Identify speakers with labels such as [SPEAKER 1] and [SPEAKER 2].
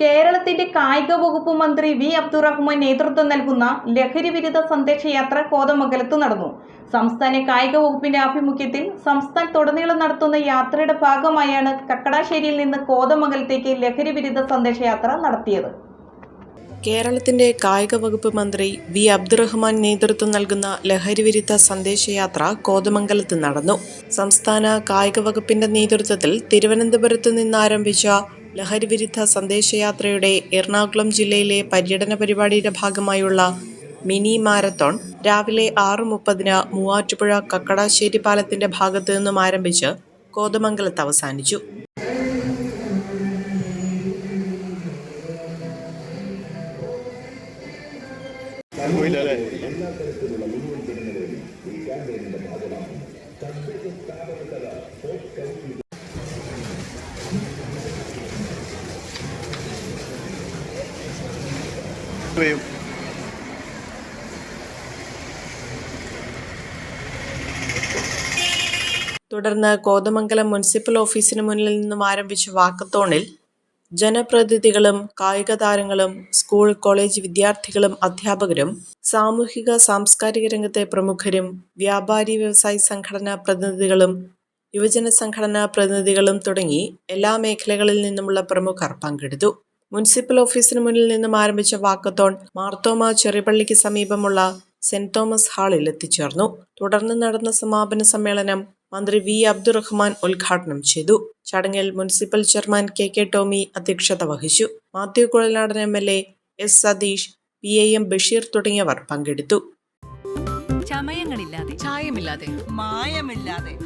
[SPEAKER 1] കേരളത്തിന്റെ കായിക വകുപ്പ് മന്ത്രി വി. അബ്ദുറഹ്മാൻ നേതൃത്വം നൽകുന്ന ലഹരി വിരുദ്ധ സന്ദേശയാത്ര കോതമംഗലത്ത് നടന്നു. സംസ്ഥാന കായിക വകുപ്പിന്റെ ആഭിമുഖ്യത്തിൽ സംസ്ഥാനത്തുടനീളം നടത്തുന്ന യാത്രയുടെ ഭാഗമായാണ് കക്കടാശ്ശേരിയിൽ നിന്ന് കോതമംഗലത്തേക്ക് ലഹരി വിരുദ്ധ സന്ദേശയാത്ര നടത്തിയത്.
[SPEAKER 2] കേരളത്തിന്റെ കായിക വകുപ്പ് മന്ത്രി വി. അബ്ദുറഹ്മാൻ നേതൃത്വം നൽകുന്ന ലഹരിവിരുദ്ധ സന്ദേശയാത്ര കോതമംഗലത്ത് നടന്നു. സംസ്ഥാന കായിക വകുപ്പിന്റെ നേതൃത്വത്തിൽ തിരുവനന്തപുരത്ത് നിന്ന് ആരംഭിച്ച ലഹരിവിരുദ്ധ സന്ദേശയാത്രയുടെ എറണാകുളം ജില്ലയിലെ പര്യടന പരിപാടിയുടെ ഭാഗമായുള്ള മിനി മാരത്തോൺ രാവിലെ ആറ് മുപ്പതിന് മൂവാറ്റുപുഴ കക്കടാശ്ശേരി പാലത്തിന്റെ ഭാഗത്തു നിന്നും ആരംഭിച്ച് കോതമംഗലത്ത് അവസാനിച്ചു. തുടർന്ന് കോതമംഗലം മുനിസിപ്പൽ ഓഫീസിന് മുന്നിൽ നിന്നും ആരംഭിച്ച വാക്കത്തോണിൽ ജനപ്രതിനിധികളും കായിക താരങ്ങളും സ്കൂൾ കോളേജ് വിദ്യാർത്ഥികളും അധ്യാപകരും സാമൂഹിക സാംസ്കാരിക രംഗത്തെ പ്രമുഖരും വ്യാപാരി വ്യവസായി സംഘടനാ പ്രതിനിധികളും യുവജന സംഘടനാ പ്രതിനിധികളും തുടങ്ങി എല്ലാ മേഖലകളിൽ നിന്നുമുള്ള പ്രമുഖർ പങ്കെടുത്തു. മുനിസിപ്പൽ ഓഫീസിന് മുന്നിൽ നിന്നും ആരംഭിച്ച വാക്കത്തോൺ മാർത്തോമ ചെറിപ്പള്ളിക്ക് സമീപമുള്ള സെന്റ് തോമസ് ഹാളിൽ എത്തിച്ചേർന്നു. തുടർന്ന് നടന്ന സമാപന സമ്മേളനം മന്ത്രി വി. അബ്ദുറഹ്മാൻ ഉദ്ഘാടനം ചെയ്തു. ചടങ്ങിൽ municipal chairman K. K. Tomy അധ്യക്ഷത വഹിച്ചു. Mathew Kuzhalnadan M. L. A S. Sathish P. A M. Basheer തുടങ്ങിയവർ പങ്കെടുത്തു.
[SPEAKER 3] ചമയങ്ങളില്ലാതെ
[SPEAKER 4] ചായമില്ലാതെ
[SPEAKER 3] മായമില്ലാതെ